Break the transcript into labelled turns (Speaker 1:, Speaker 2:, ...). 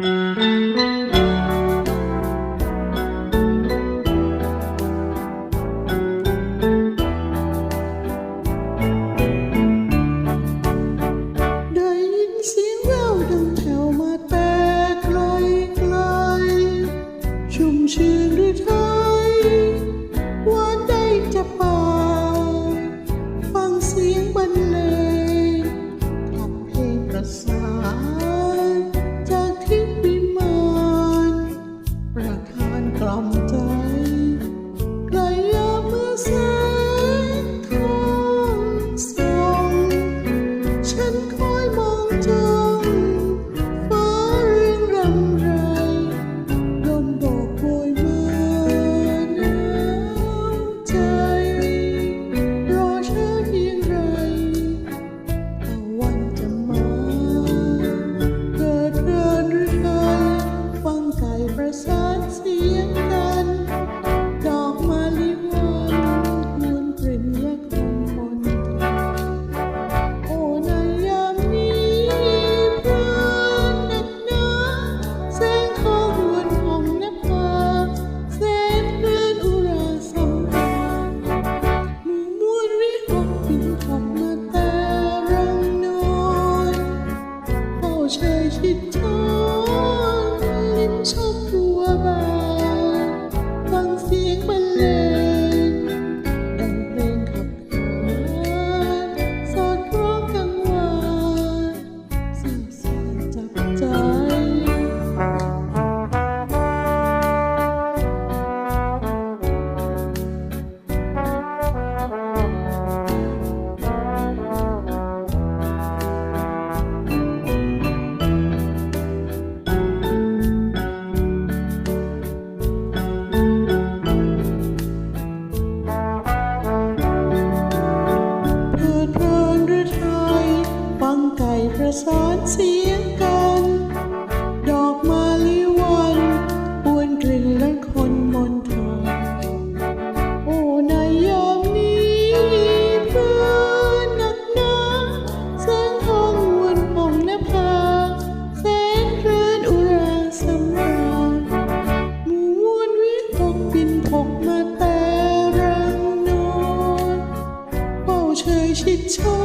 Speaker 1: Thank you. า อนเปะสานเสียงกัน ดอกมาลิวันอวนกลิ่นและคนมนทาโอ้ในยามนี้พื้นหนักหนาแสงทองวนผ่องนภาแสนเคลื่นอุราสำราหมู่วลวิหกบินพกมาแต่รังนอนเฝ้าเชยชิดชอ